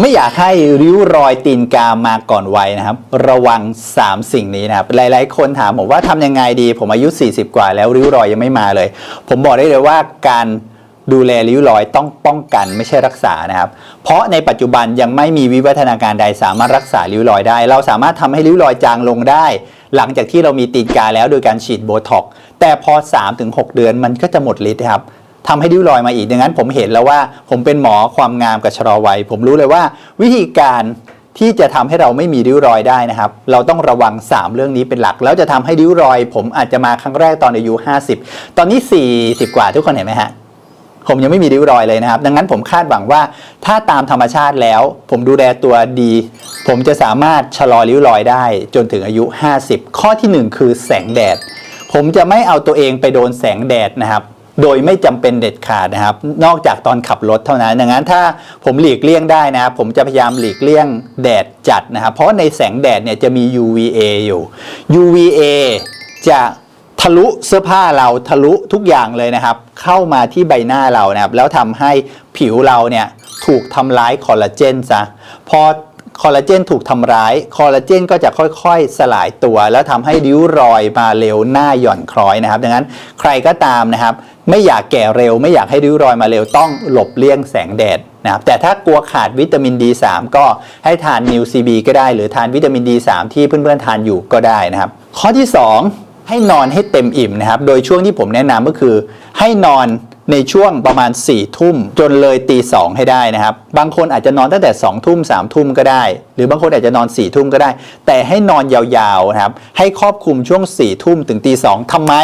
ไม่อยากให้ริ้วรอยตีนกามาก่อนวัยนะครับ ระวัง 3 สิ่งนี้นะครับ หลาย ๆ คนถามผมว่าทำยังไงดี ผมอายุ 40 กว่าแล้วริ้วรอยยังไม่มาเลย ผมบอกได้เลยว่าการดูแลริ้วรอยต้องป้องกันไม่ใช่รักษานะครับ เพราะในปัจจุบันยังไม่มีวิวัฒนาการใดสามารถรักษาริ้วรอยได้ เราสามารถทำให้ริ้วรอยจางลงได้ หลังจากที่เรามีตีนกาแล้วโดยการฉีดโบท็อกแต่พอ 3-6 เดือนมันก็จะหมดฤทธิ์ครับ ทำให้ริ้วรอยมาอีก ดังนั้นผมเห็นแล้วว่าผมเป็นหมอความงามกับชะลอวัย ผมรู้เลยว่า วิธีการที่จะทำให้เราไม่มีริ้วรอยได้นะครับ เราต้องระวัง 3 เรื่องนี้เป็นหลัก แล้วจะทำให้ริ้วรอย ผมอาจจะมาครั้งแรกตอนอายุ 50 ตอนนี้ 40 กว่าทุกคนเห็นไหมฮะผมยังไม่มีริ้วรอยเลยนะครับ ดังนั้นผมคาดหวังว่าถ้าตามธรรมชาติแล้ว ผมดูแลตัวดี ผมจะสามารถชะลอริ้วรอยได้จนถึงอายุ 50 ข้อทีหนึ่1 คือแสงแดด ผมจะไม่เอาตัวเองไปโดนแสงแดดนะครับ โดยไม่จำเป็นเด็ดขาดนะครับ นอกจากตอนขับรถเท่านั้นดังนั้นถ้าผมหลีกเลี่ยงได้นะครับ ผมจะพยายามหลีกเลี่ยงแดดจัดนะครับ เพราะในแสงแดดเนี่ยจะมี UVA อยู่ UVA จะทะลุเสื้อผ้าเราทะลุทุกอย่างเลยนะครับ เข้ามาที่ใบหน้าเรานะครับ แล้วทำให้ผิวเราเนี่ยถูกทำร้ายคอลลาเจนซะพอ คอลลาเจนถูกทำร้าย คอลลาเจนก็จะค่อยๆ สลายตัว แล้วทำให้ริ้วรอยมาเร็วหน้าหย่อนคล้อยนะครับ ดังนั้นใครก็ตามนะครับ ไม่อยากแก่เร็ว ไม่อยากให้ริ้วรอยมาเร็วต้องหลบเลี่ยงแสงแดดนะครับแต่ถ้ากลัวขาดวิตามิน D3 ก็ให้ทานนิวซีบีก็ได้ หรือทานวิตามิน D3 ที่เพื่อนๆทานอยู่ก็ได้นะครับ ข้อที่ 2 ให้นอนให้เต็มอิ่มนะครับ โดยช่วงที่ผมแนะนำก็คือให้นอน ในช่วงประมาณ4ี่ทุ่มจนเลยตีสองให้ได้นะครับ บางคนอาจจะนอนตั้งแต่2องทุ่มสามทุ่มก็ได้ หรือบางคนอาจจะนอน4ี่ทุ่มก็ได้ แต่ให้นอนยาวๆนะครับ ให้ครอบคลุมช่วง4ี่ทุ่มถึงตีสองทำไม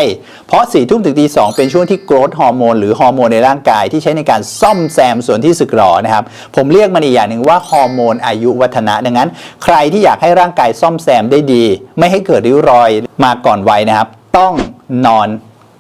เพราะ4ี่ทุ่มถึงตีสองเป็นช่วงที่โกรทฮอร์โมนหรือฮอร์โมนในร่างกายที่ใช้ในการซ่อมแซมส่วนที่สึกหรอนะครับ ผมเรียกมันอีกอย่างหนึ่งว่าฮอร์โมนอายุวัฒนะดังนั้น ใครที่อยากให้ร่างกายซ่อมแซมได้ดี ไม่ให้เกิดริ้วรอยมาก่อนวัยนะครับ ต้องนอน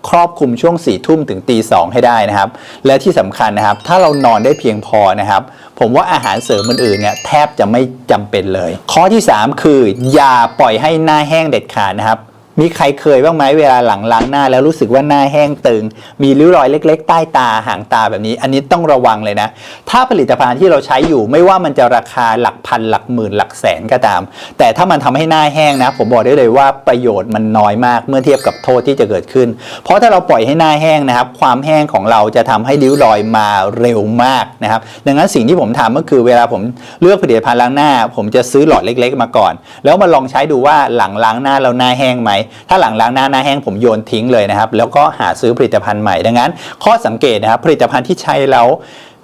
ครอบคลุมช่วง4ี่ทุ่มถึงตีสองให้ได้นะครับ และที่สำคัญนะครับ ถ้าเรานอนได้เพียงพอนะครับ ผมว่าอาหารเสริมอื่นๆเนี่ยแทบจะไม่จำเป็นเลย ข้อที่ 3 คือ อย่าปล่อยให้หน้าแห้งเด็ดขาดนะครับ มีใครเคยบ้างไหมเวลาหลังล้างหน้าแล้วรู้สึกว่าหน้าแห้งตึง มีริ้วรอยเล็ก ๆ ใต้ตาห่างตาแบบนี้ อันนี้ต้องระวังเลยนะ ถ้าผลิตภัณฑ์ที่เราใช้อยู่ไม่ว่ามันจะราคาหลักพันหลักหมื่นหลักแสนก็ตาม แต่ถ้ามันทำให้หน้าแห้งนะ ผมบอกได้เลยว่าประโยชน์มันน้อยมากเมื่อเทียบกับโทษที่จะเกิดขึ้น เพราะถ้าเราปล่อยให้หน้าแห้งนะครับ ความแห้งของเราจะทำให้ริ้วรอยมาเร็วมากนะครับ ดังนั้นสิ่งที่ผมทำก็คือเวลาผมเลือกผลิตภัณฑ์ล้างหน้า ผมจะซื้อหลอดเล็ก ๆ มาก่อน แล้วมาลองใช้ดูว่าหลังล้างหน้าเราหน้าแห้งไหมถ้าหลังล้างหน้าหน้าแห้งผมโยนทิ้งเลยนะครับ แล้วก็หาซื้อผลิตภัณฑ์ใหม่ดังนั้น ข้อสังเกตนะครับผลิตภัณฑ์ที่ใช้แล้ว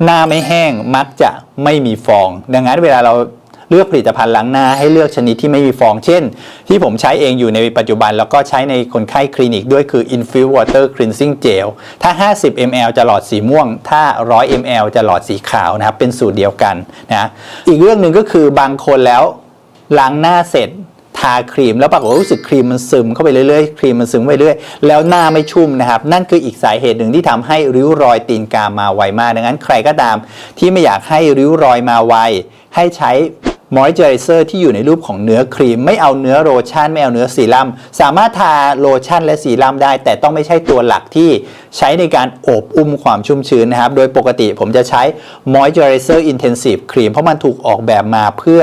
หน้าไม่แห้งมักจะไม่มีฟอง ดังนั้นเวลาเราเลือกผลิตภัณฑ์ล้างหน้าให้เลือกชนิดที่ไม่มีฟอง เช่น ที่ผมใช้เองอยู่ในปัจจุบัน แล้วก็ใช้ในคนไข้คลินิกด้วยคือ Infuse Water Cleansing Gel ถ้า 50 ml จะหลอดสีม่วง ถ้า 100 ml จะหลอดสีขาวนะครับ เป็นสูตรเดียวกันนะ อีกเรื่องหนึ่งก็คือบางคนแล้วล้างหน้าเสร็จ ทาครีมแล้วปรากฏว่ารู้สึกครีมมันซึมเข้าไปเรื่อยๆครีมมันซึมไปเรื่อยแล้วหน้าไม่ชุ่มนะครับ นั่นคืออีกสาเหตุหนึ่งที่ทำให้ริ้วรอยตีนกามาไวมากดังนั้น ใครก็ตามที่ไม่อยากให้ริ้วรอยมาไวให้ใช้มอยเจอไรเซอร์ที่อยู่ในรูปของเนื้อครีม ไม่เอาเนื้อโลชั่นไม่เอาเนื้อซีรั่มสามารถทาโลชั่นและซีรั่มได้ แต่ต้องไม่ใช่ตัวหลักที่ใช้ในการโอบอุ้มความชุ่มชื้นนะครับ โดยปกติผมจะใช้ Moisturizer Intensive Cream เพราะมันถูกออกแบบมาเพื่อ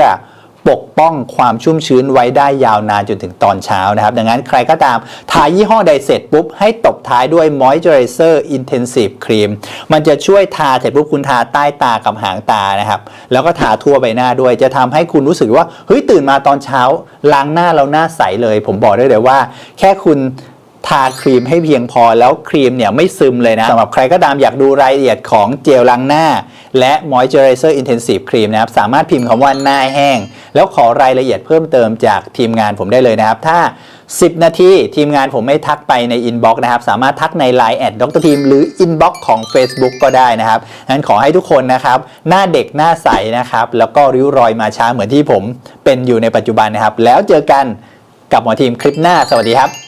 ปกป้องความชุ่มชื้นไว้ได้ยาวนานจนถึงตอนเช้านะครับ ดังนั้นใครก็ตามทายี่ห้อใดเสร็จปุ๊บ ให้ตบท้ายด้วย Moisturizer Intensive Cream มันจะช่วยทาเสร็จปุ๊บคุณทาใต้ตากับหางตานะครับ แล้วก็ทาทั่วใบหน้าด้วยจะทำให้คุณรู้สึกว่าเฮ้ยตื่นมาตอนเช้าล้างหน้าเราหน้าใสเลย ผมบอกได้เลยว่า แค่คุณ ทาครีมให้เพียงพอแล้วครีมเนี่ยไม่ซึมเลยนะสำหรับใครก็ตามอยากดูรายละเอียดของเจลล้างหน้า และ Moisturizer Intensive Cream นะครับ สามารถพิมพ์คำว่าหน้าแห้ง แล้วขอรายละเอียดเพิ่มเติมจากทีมงานผมได้เลยนะครับ ถ้า 10 นาทีทีมงานผมไม่ทักไปในอินบ็อกซ์นะครับ สามารถทักใน Line แอดดรทีมหรืออินบ็อกซ์ของ Facebook ก็ได้นะครับงั้นขอให้ทุกคนนะครับ หน้าเด็กหน้าใสนะครับแล้วก็ริ้วรอยมาช้าเหมือนที่ผมเป็นอยู่ในปัจจุบันนะครับแล้วเจอกันกับหมอทีมคลิปหน้าสวัสดีครับ